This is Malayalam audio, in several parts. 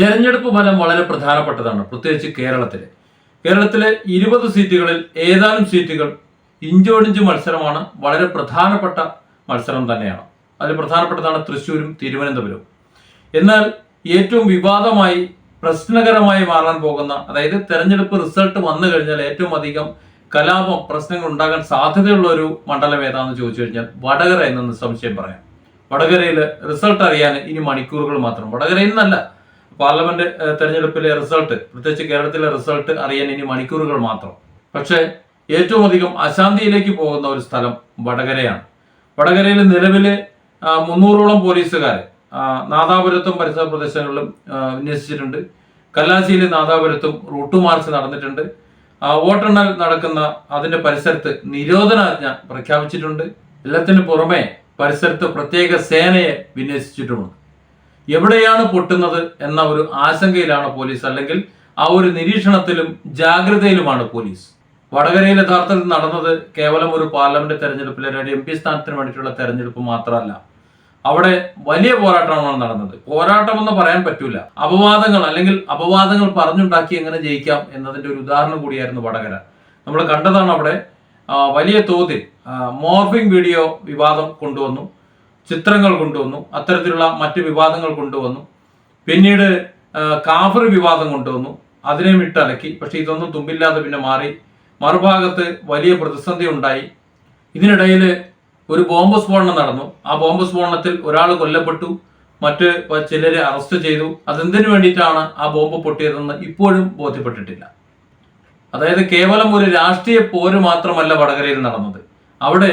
തെരഞ്ഞെടുപ്പ് ഫലം വളരെ പ്രധാനപ്പെട്ടതാണ് പ്രത്യേകിച്ച് കേരളത്തിൽ കേരളത്തിലെ ഇരുപത് സീറ്റുകളിൽ ഏതാനും സീറ്റുകൾ ഇഞ്ചോടിഞ്ച് മത്സരമാണ്. വളരെ പ്രധാനപ്പെട്ട മത്സരം തന്നെയാണ്. അതിൽ പ്രധാനപ്പെട്ടതാണ് തൃശ്ശൂരും തിരുവനന്തപുരവും. എന്നാൽ ഏറ്റവും വിവാദമായി പ്രശ്നകരമായി മാറാൻ പോകുന്ന അതായത് തെരഞ്ഞെടുപ്പ് റിസൾട്ട് വന്നു കഴിഞ്ഞാൽ ഏറ്റവും അധികം കലാപം പ്രശ്നങ്ങൾ ഉണ്ടാകാൻ സാധ്യതയുള്ള ഒരു മണ്ഡലം ഏതാണെന്ന് ചോദിച്ചു കഴിഞ്ഞാൽ വടകര എന്ന് സംശയം പറയാം. വടകരയിൽ റിസൾട്ട് അറിയാൻ ഇനി മണിക്കൂറുകൾ മാത്രം. വടകരയിൽ നിന്നല്ല പാർലമെന്റ് തെരഞ്ഞെടുപ്പിലെ റിസൾട്ട് പ്രത്യേകിച്ച് കേരളത്തിലെ റിസൾട്ട് അറിയാൻ ഇനി മണിക്കൂറുകൾ മാത്രം. പക്ഷേ ഏറ്റവും അധികം അശാന്തിയിലേക്ക് പോകുന്ന ഒരു സ്ഥലം വടകരയാണ്. വടകരയിൽ നിലവിൽ മുന്നൂറോളം പോലീസുകാർ നാദാപുരത്തും പരിസര പ്രദേശങ്ങളിലും വിന്യസിച്ചിട്ടുണ്ട്. കല്ലാശിയിലെ നാദാപുരത്തും റൂട്ട് മാർച്ച് നടന്നിട്ടുണ്ട്. വോട്ടെണ്ണൽ നടക്കുന്ന അതിന്റെ പരിസരത്ത് നിരോധനാജ്ഞ പ്രഖ്യാപിച്ചിട്ടുണ്ട്. എല്ലാത്തിനു പുറമെ പരിസരത്ത് പ്രത്യേക സേനയെ വിന്യസിച്ചിട്ടുമുണ്ട്. എവിടെയാണ് പൊട്ടുന്നത് എന്ന ഒരു ആശങ്കയിലാണ് പോലീസ് അല്ലെങ്കിൽ ആ ഒരു നിരീക്ഷണത്തിലും ജാഗ്രതയിലുമാണ് പോലീസ്. വടകരയിൽ യഥാർത്ഥത്തിൽ നടന്നത് കേവലം ഒരു പാർലമെന്റ് തെരഞ്ഞെടുപ്പിലെ ഒരു എം പി സ്ഥാനത്തിന് വേണ്ടിയിട്ടുള്ള തെരഞ്ഞെടുപ്പ് മാത്രമല്ല. അവിടെ വലിയ പോരാട്ടമാണ് നടന്നത്. പോരാട്ടം എന്ന് പറയാൻ പറ്റൂല. അപവാദങ്ങൾ അല്ലെങ്കിൽ അപവാദങ്ങൾ പറഞ്ഞുണ്ടാക്കി എങ്ങനെ ജയിക്കാം എന്നതിന്റെ ഒരു ഉദാഹരണം കൂടിയായിരുന്നു വടകര. നമ്മൾ കണ്ടതാണ് അവിടെ വലിയ തോതിൽ മോർഫിംഗ് വീഡിയോ വിവാദം കൊണ്ടുവന്നു. ചിത്രങ്ങൾ കൊണ്ടുവന്നു അത്തരത്തിലുള്ള മറ്റ് വിവാദങ്ങൾ കൊണ്ടുവന്നു. പിന്നീട് കാഫർ വിവാദം കൊണ്ടുവന്നു. അതിനെ വിട്ടലക്കി പക്ഷെ ഇതൊന്നും തുമ്പില്ലാതെ പിന്നെ മാറി. മറുഭാഗത്ത് വലിയ പ്രതിസന്ധി ഉണ്ടായി. ഇതിനിടയിൽ ഒരു ബോംബ് സ്ഫോടനം നടന്നു. ആ ബോംബ് സ്ഫോടനത്തിൽ ഒരാൾ കൊല്ലപ്പെട്ടു. മറ്റ് ചിലരെ അറസ്റ്റ് ചെയ്തു. അതെന്തിനു വേണ്ടിയിട്ടാണ് ആ ബോംബ് പൊട്ടിയതെന്ന് ഇപ്പോഴും ബോധ്യപ്പെട്ടിട്ടില്ല. അതായത് കേവലം ഒരു രാഷ്ട്രീയ പോര് മാത്രമല്ല വടകരയിൽ നടന്നത്. അവിടെ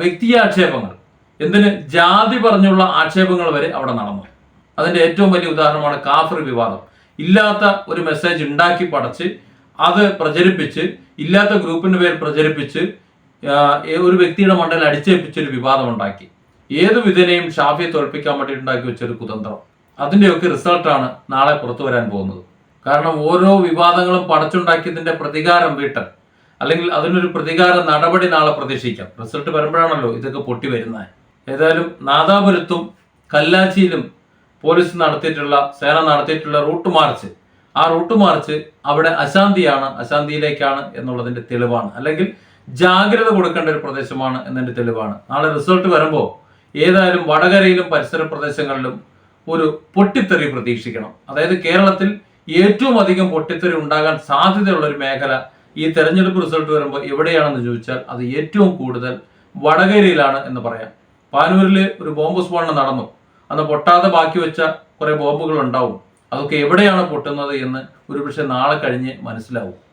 വ്യക്തിയാക്ഷേപങ്ങൾ. എന്തിന് ജാതി പറഞ്ഞുള്ള ആക്ഷേപങ്ങൾ വരെ അവിടെ നടന്നു. അതിന്റെ ഏറ്റവും വലിയ ഉദാഹരണമാണ് കാഫർ വിവാദം. ഇല്ലാത്ത ഒരു മെസ്സേജ് ഉണ്ടാക്കി പടച്ച് അത് പ്രചരിപ്പിച്ച് ഇല്ലാത്ത ഗ്രൂപ്പിന്റെ പേര് പ്രചരിപ്പിച്ച് ഒരു വ്യക്തിയുടെ മണ്ടയിൽ അടിച്ചേൽപ്പിച്ചൊരു വിവാദം ഉണ്ടാക്കി. ഏത് വിധനെയും ഷാഫിയെ തോൽപ്പിക്കാൻ വേണ്ടി ഉണ്ടാക്കി വെച്ചൊരു കുതന്ത്രം. അതിന്റെയൊക്കെ റിസൾട്ടാണ് നാളെ പുറത്തു വരാൻ പോകുന്നത്. കാരണം ഓരോ വിവാദങ്ങളും പടച്ചുണ്ടാക്കിയതിന്റെ പ്രതികാരം വീട്ടൽ. അല്ലെങ്കിൽ അതിനൊരു പ്രതികാര നടപടി നാളെ പ്രതീക്ഷിക്കാം. റിസൾട്ട് വരുമ്പോഴാണല്ലോ ഇതൊക്കെ പൊട്ടി വരുന്നത്. ഏതായാലും നാദാപുരത്തും കല്ലാച്ചിയിലും പോലീസ് നടത്തിയിട്ടുള്ള സേന നടത്തിയിട്ടുള്ള റൂട്ട് മാർച്ച്. ആ റൂട്ട് മാർച്ച് അവിടെ അശാന്തിയാണ് അശാന്തിയിലേക്കാണ് എന്നുള്ളതിന്റെ തെളിവാണ്. അല്ലെങ്കിൽ ജാഗ്രത കൊടുക്കേണ്ട ഒരു പ്രദേശമാണ് എന്നതിന്റെ തെളിവാണ്. നാളെ റിസൾട്ട് വരുമ്പോൾ ഏതായാലും വടകരയിലും പരിസര പ്രദേശങ്ങളിലും ഒരു പൊട്ടിത്തെറി പ്രതീക്ഷിക്കണം. അതായത് കേരളത്തിൽ ഏറ്റവും അധികം പൊട്ടിത്തെറി ഉണ്ടാകാൻ സാധ്യതയുള്ള ഒരു മേഖല ഈ തെരഞ്ഞെടുപ്പ് റിസൾട്ട് വരുമ്പോൾ എവിടെയാണെന്ന് ചോദിച്ചാൽ അത് ഏറ്റവും കൂടുതൽ വടകരയിലാണ് എന്ന് പറയാം. പാനൂരിൽ ഒരു ബോംബ് സ്ഫോടനം നടന്നു. അന്ന് പൊട്ടാതെ ബാക്കി വെച്ച കുറേ ബോംബുകൾ ഉണ്ടാവും. അതൊക്കെ എവിടെയാണ് പൊട്ടുന്നത് എന്ന് ഒരുപക്ഷെ നാളെ കഴിഞ്ഞ് മനസ്സിലാവും.